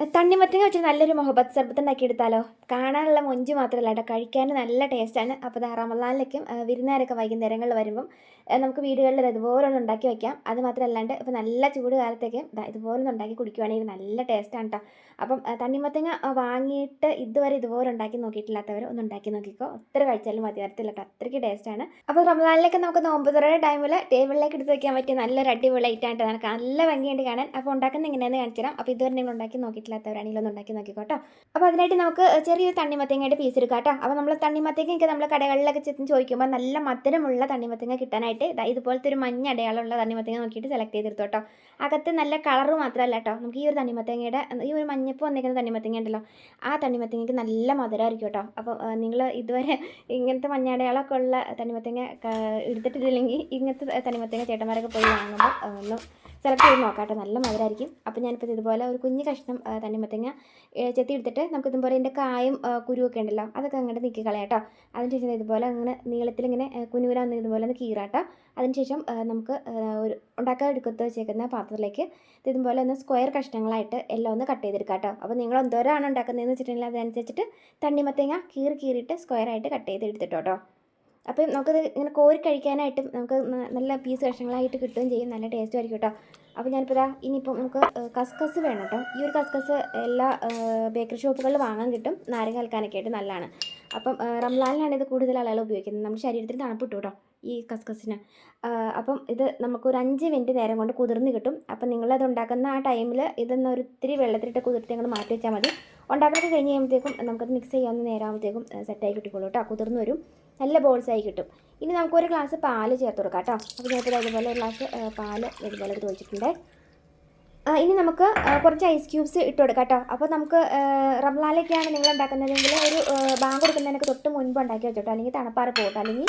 തണ്ണിമത്തങ്ങ വെച്ച് നല്ലൊരു മുഹബത്ത് സർബത്ത് ഉണ്ടാക്കി എടുത്താലോ? കാണാനുള്ള മൊഞ്ച് മാത്രമല്ല കേട്ടോ. കഴിക്കാൻ നല്ല ടേസ്റ്റാണ് അപ്പോൾ ആ, വിരുന്നുകാരൊക്കെ വൈകുന്നേരങ്ങളിൽ വരുമ്പം നമുക്ക് വീടുകളിൽ ഇത് ഇതുപോലെ ഉണ്ടാക്കി വെക്കാം. അത് മാത്രമല്ലാണ്ട് ഇപ്പോൾ നല്ല ചൂട് കാലത്തേക്കും ഇതുപോലെ ഉണ്ടാക്കി കുടിക്കുവാണെങ്കിൽ നല്ല ടേസ്റ്റാണ് കേട്ടോ അപ്പം തണ്ണിമത്തങ്ങ വാങ്ങിയിട്ട് ഇതുവരെ ഇതുപോലെ ഉണ്ടാക്കി നോക്കിയിട്ടില്ലാത്തവർ ഒന്ന് ഉണ്ടാക്കി നോക്കിക്കോ. ഒത്തിരി കഴിച്ചാലും മതി വരത്തില്ല കേട്ടോ അത്രയ്ക്ക് ടേസ്റ്റാണ് അപ്പോൾ റമലാനിലേക്ക് നമുക്ക് നോമ്പ് തുറയുടെ ടൈമിൽ ടേബിളിലേക്ക് എടുത്ത് വെക്കാൻ പറ്റിയ നല്ലൊരു അടിപൊളി ഐറ്റായിട്ട് നമുക്ക് നല്ല ഭംഗിയുണ്ട് കാണാൻ. അപ്പോൾ ഉണ്ടാക്കുന്ന എങ്ങനെയാണെന്ന് കാണിച്ചു തരാം. അപ്പോൾ ഇതുവരെ നിങ്ങൾ ഉണ്ടാക്കി നോക്കിയിട്ടില്ലാത്തവരാണെങ്കിൽ ഒന്ന് ഉണ്ടാക്കി നോക്കിക്കോട്ടോ. അപ്പോൾ അതിനായിട്ട് നമുക്ക് ചെറിയൊരു തണ്ണിമത്തേങ്ങയുടെ പീസ് എടുക്കാം കേട്ടോ അപ്പോൾ നമ്മൾ തണ്ണിമത്തങ്ങയൊക്കെ നമ്മൾ കടകളിലൊക്കെ ചെന്ന് ചോദിക്കുമ്പോൾ നല്ല മധുരമുള്ള തണ്ണിമത്തങ്ങ കിട്ടാനായിട്ട് ഇതുപോലത്തെ ഒരു മഞ്ഞ അടയാളമുള്ള തണ്ണിമത്തങ്ങ നോക്കിയിട്ട് സെലക്ട് ചെയ്തെടുത്തു കേട്ടോ അകത്ത് നല്ല കളറ് മാത്രമല്ല കേട്ടോ നമുക്ക് ഈ ഒരു തണ്ണിമത്തേങ്ങയുടെ ഈ ഒരു മഞ്ഞപ്പ് വന്നിരിക്കുന്ന തണ്ണിമത്തേങ്ങ ഉണ്ടല്ലോ ആ തണ്ണിമത്തങ്ങയ്ക്ക് നല്ല മധുരമായിരിക്കും കേട്ടോ അപ്പോൾ നിങ്ങൾ ഇതുവരെ ഇങ്ങനത്തെ മഞ്ഞ അടയാളമൊക്കെ ഉള്ള തണ്ണിമത്തങ്ങ എടുത്തിട്ടില്ലെങ്കിൽ ഇങ്ങനത്തെ തണ്ണിമത്തങ്ങ ചേട്ടന്മാരൊക്കെ പോയി വാങ്ങുമ്പോൾ ഒന്ന് സെലക്ട് ചെയ്ത് നോക്കാം കേട്ടോ നല്ല മധുരമായിരിക്കും അപ്പോൾ ഞാനിപ്പോൾ ഇതുപോലെ ഒരു കുഞ്ഞു കഷ്ണം തണ്ണിമത്തങ്ങ ചെത്തി എടുത്തിട്ട് നമുക്ക് ഇതുപോലെ ഇതിന്റെ കായും കുരുവൊക്കെ ഉണ്ടല്ലോ അതൊക്കെ അങ്ങോട്ട് നീക്കി കളയാട്ടോ. അതിനുശേഷം ഇതുപോലെ അങ്ങനെ നീളത്തിലിങ്ങനെ കുനുകുരാന്ന് ഇതുപോലെ ഒന്ന് കീറാട്ടോ. അതിനുശേഷം നമുക്ക് ഒരു ഉണ്ടാക്കാൻ എടുക്കത്ത് വെച്ചേക്കുന്ന പാത്രത്തിലേക്ക് ഇതുപോലെ ഒന്ന് സ്ക്വയർ കഷ്ണങ്ങളായിട്ട് എല്ലാം ഒന്ന് കട്ട് ചെയ്തെടുക്കാം കേട്ടോ അപ്പോൾ നിങ്ങൾ എന്തോരാണ് ഉണ്ടാക്കുന്നതെന്ന് വെച്ചിട്ടുണ്ടെങ്കിൽ അതനുസരിച്ചിട്ട് തണ്ണിമത്തേങ്ങ കീറി കീറിയിട്ട് സ്ക്വയറായിട്ട് കട്ട് ചെയ്ത് എടുത്തിട്ടോ കേട്ടോ അപ്പം നമുക്കത് ഇങ്ങനെ കോരി കഴിക്കാനായിട്ടും നമുക്ക് നല്ല പീസ് കഷ്ണങ്ങളായിട്ട് കിട്ടുകയും ചെയ്യും. നല്ല ടേസ്റ്റും ആയിരിക്കും കേട്ടോ. അപ്പോൾ ഞാനിപ്പോൾ ഇതാ ഇനിയിപ്പോൾ നമുക്ക് കസ്കസ് വേണം കേട്ടോ. ഈ ഒരു കസ്കസ് എല്ലാ ബേക്കറി ഷോപ്പുകളിൽ വാങ്ങാൻ കിട്ടും. നാരങ്ങ കൽക്കാനൊക്കെ ആയിട്ട് നല്ലതാണ്. അപ്പം റംലാനിലാണ് ഇത് കൂടുതൽ ആളുകൾ ഉപയോഗിക്കുന്നത്. നമ്മുടെ ശരീരത്തിന് തണുപ്പ് കിട്ടും കേട്ടോ ഈ കസ്കസിന്. അപ്പം ഇത് നമുക്കൊരു അഞ്ച് മിനിറ്റ് നേരം കൊണ്ട് കുതിർന്ന് കിട്ടും. അപ്പം നിങ്ങളത് ഉണ്ടാക്കുന്ന ആ ടൈമിൽ ഇതൊന്ന് ഒരിത്തിരി വെള്ളത്തിലിട്ട് കുതിർത്തി അങ്ങോട്ട് മാറ്റി വെച്ചാൽ മതി. ഉണ്ടാക്കാനൊക്കെ കഴിഞ്ഞ് കഴിയുമ്പോഴത്തേക്കും നമുക്കത് മിക്സ് ചെയ്യാവുന്ന നേരമാകുമ്പോഴത്തേക്കും സെറ്റായി കിട്ടിക്കോളൂ കേട്ടോ. കുതിർന്ന് വരും. നല്ല ബോൾസായി കിട്ടും. ഇനി നമുക്കൊരു ഗ്ലാസ് പാൽ ചേർത്ത് കൊടുക്കാം കേട്ടോ. അപ്പോൾ ഞാനിപ്പോൾ ഇതുപോലെ ഒരു ഗ്ലാസ് പാൽ ഇതുപോലെ എടുത്ത് വെച്ചിട്ടുണ്ട്. ഇനി നമുക്ക് കുറച്ച് ഐസ് ക്യൂബ്സ് ഇട്ട് കൊടുക്കാം കേട്ടോ. അപ്പോൾ നമുക്ക് റംലാലൊക്കെയാണ് നിങ്ങൾ ഉണ്ടാക്കുന്നതെങ്കിൽ ഒരു ബാങ്ക് കൊടുക്കുന്നതിനൊക്കെ തൊട്ട് മുൻപ് ഉണ്ടാക്കി വെച്ചോട്ടോ. അല്ലെങ്കിൽ തണുപ്പാറ് പോകട്ടോ. അല്ലെങ്കിൽ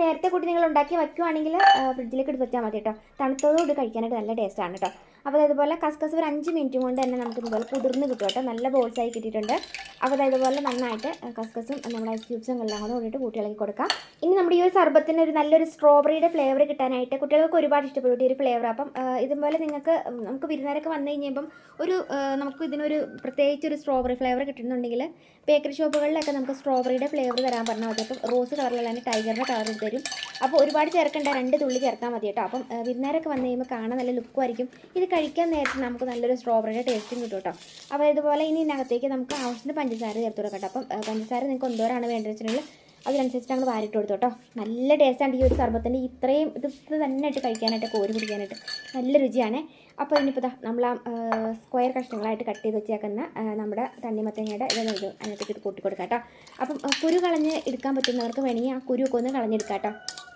നേരത്തെ കൂട്ടി നിങ്ങൾ ഉണ്ടാക്കി വയ്ക്കുവാണെങ്കിൽ ഫ്രിഡ്ജിലേക്ക് എടുത്ത് വെച്ചാൽ മതി കേട്ടോ. തണുത്തതോട് കഴിക്കാനായിട്ട് നല്ല ടേസ്റ്റാണ് കേട്ടോ. അപ്പോൾ ഇതുപോലെ കസ്കസ് ഒരു അഞ്ച് മിനിറ്റ് കൊണ്ട് തന്നെ നമുക്ക് ഇതുപോലെ കുതിർന്ന് കിട്ടും നല്ല ബോൾസ് ആയി കിട്ടിയിട്ടുണ്ട്. അപ്പോൾ ഇതുപോലെ നന്നായിട്ട് കസ്കസും നമ്മുടെ ഐസ് ക്യൂബ്സും എല്ലാം കൂടെ കൂടിയിട്ട് കൂട്ടിയിളക്കി കൊടുക്കാം. ഇനി നമ്മുടെ ഈ ഒരു സർബത്തിന് ഒരു നല്ലൊരു സ്ട്രോബെറിയുടെ ഫ്ലേവർ കിട്ടാനായിട്ട് കുട്ടികൾക്ക് ഒരുപാട് ഇഷ്ടപ്പെടും. ഒരു ഫ്ലേവർ അപ്പം ഇതുപോലെ നിങ്ങൾക്ക് നമുക്ക് വിരുന്നേരൊക്കെ വന്നു കഴിഞ്ഞപ്പം ഒരു നമുക്ക് ഇതിനൊരു പ്രത്യേകിച്ച് ഒരു സ്ട്രോബറി ഫ്ലേവർ കിട്ടുന്നുണ്ടെങ്കിൽ ബേക്കറി ഷോപ്പുകളിലൊക്കെ നമുക്ക് സ്ട്രോബെറിയുടെ ഫ്ലേവർ തരാൻ പറഞ്ഞാൽ മതി. അപ്പം റോസ് തന്നെ ടൈഗറിന്റെ കളർ തരും. അപ്പോൾ ഒരുപാട് ചേർക്കേണ്ട രണ്ട് തുള്ളി ചേർത്താൽ മതി കേട്ടോ. അപ്പം വിരുന്നേരൊക്കെ വന്നു കഴിയുമ്പോൾ കാണാൻ നല്ല ലുക്കും ആയിരിക്കും. ഇത് കഴിക്കാൻ നേരത്ത് നമുക്ക് നല്ലൊരു സ്ട്രോബെറിയുടെ ടേസ്റ്റും കിട്ടും കേട്ടോ അപ്പോൾ ഇതുപോലെ ഇനി ഇതിനകത്തേക്ക് നമുക്ക് ആവശ്യത്തിന് പഞ്ചസാര ചേർത്ത് കൊടുക്കാം കേട്ടോ അപ്പം പഞ്ചസാര നിങ്ങൾക്ക് എന്തോരാണ് വേണ്ടത് വെച്ചിട്ടുണ്ടെങ്കിൽ അതിനനുസരിച്ച് നമ്മൾ വാരിട്ട് കൊടുത്തു കേട്ടോ നല്ല ടേസ്റ്റാണ് ഈ ഒരു സർബത്തിന്റെ ഇത്രയും ഇത് തന്നെ ആയിട്ട് കഴിക്കാനായിട്ട് കോരി കുടിക്കാനായിട്ട് നല്ല രുചിയാണ്. അപ്പോൾ ഇനിയിപ്പോൾ നമ്മൾ ആ സ്ക്വയർ കഷ്ണങ്ങളായിട്ട് കട്ട് ചെയ്ത് വെച്ചേക്കുന്ന നമ്മുടെ തണ്ണിമത്തങ്ങയുടെ ഇത് അതിനകത്തേക്ക് ഇത് കൂട്ടി കൊടുക്കാം കേട്ടോ അപ്പം കുരു കളഞ്ഞ് എടുക്കാൻ പറ്റുന്നവർക്ക് വേണമെങ്കിൽ ആ കുരുവൊക്കെ ഒന്ന് കളഞ്ഞെടുക്കാം കേട്ടോ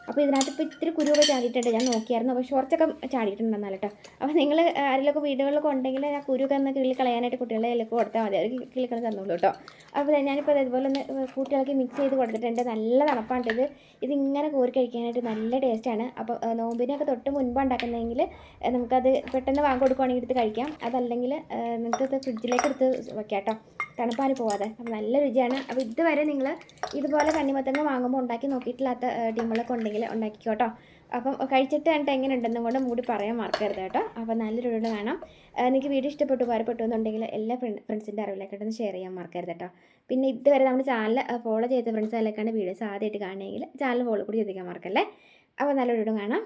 അപ്പോൾ ഇതിനകത്ത് ഇപ്പോൾ ഇത്തിരി കുരുവൊക്കെ ചാടിയിട്ടുണ്ട്. ഞാൻ നോക്കിയായിരുന്നു. അപ്പോൾ കുറച്ചൊക്കെ ചാടിയിട്ടുണ്ടെന്നാൽ കേട്ടോ അപ്പോൾ നിങ്ങൾ ആരെങ്കിലൊക്കെ വീടുകളിലൊക്കെ ഉണ്ടെങ്കിൽ ആ കുരുവൊക്കെ ഒന്ന് കിളി കളയാനായിട്ട് കുട്ടികളെ അതിലൊക്കെ കൊടുത്താൽ മതി. അവർ കിളിക്കളി തന്നോളൂ കേട്ടോ അപ്പോൾ ഞാനിപ്പോൾ ഇതുപോലെ ഒന്ന് കുട്ടികളൊക്കെ മിക്സ് ചെയ്ത് കൊടുത്തിട്ടുണ്ട്. നല്ല തണുപ്പാണ് ഇത്. ഇതിങ്ങനെ കോരി കഴിക്കാനായിട്ട് നല്ല ടേസ്റ്റാണ് അപ്പോൾ നോമ്പിനൊക്കെ തൊട്ട് മുൻപ് ഉണ്ടാക്കുന്നതെങ്കിൽ നമുക്കത് പെട്ടെന്ന് വാങ്ങി കൊടുക്കുവാണെങ്കിൽ എടുത്ത് കഴിക്കാം. അതല്ലെങ്കിൽ നിങ്ങൾക്കത് ഫ്രിഡ്ജിലേക്ക് എടുത്ത് വെക്കാം കേട്ടോ തണുപ്പാന് പോവാതെ. അപ്പോൾ നല്ല രുചിയാണ്. അപ്പോൾ ഇതുവരെ നിങ്ങൾ ഇതുപോലെ കണ്ണിമത്തങ്ങ വാങ്ങുമ്പോൾ ഉണ്ടാക്കി നോക്കിയിട്ടില്ലാത്ത ടീമുകളൊക്കെ ഉണ്ടെങ്കിൽ ഉണ്ടാക്കിക്കോട്ടോ അപ്പം കഴിച്ചിട്ട് കണ്ടിട്ട് എങ്ങനെ ഉണ്ടെന്നും കൊണ്ട് മൂടി പറയാൻ മറക്കരുത് കേട്ടോ. അപ്പോൾ നല്ലൊരു വീഡിയോ കാണാം. എനിക്ക് വീഡിയോ ഇഷ്ടപ്പെട്ടു ഉപകാരപ്പെട്ടു എന്നുണ്ടെങ്കിൽ എല്ലാ ഫ്രണ്ട് ഫ്രണ്ട്സിന്റെ അറിവിലേക്കായിട്ടൊന്ന് ഷെയർ ചെയ്യാൻ മറക്കരുത് കേട്ടോ പിന്നെ ഇതുവരെ നമ്മുടെ ചാനൽ ഫോളോ ചെയ്ത ഫ്രണ്ട്സ് അതിലേക്കാണ് വീഡിയോസ് ആദ്യമായിട്ട് കാണുകയെങ്കിൽ ചാനൽ ഫോളോ കൂടി ചെയ്തിരിക്കാൻ മറക്കല്ലേ? അപ്പോൾ നല്ലൊരു വീഡിയോ കാണാം.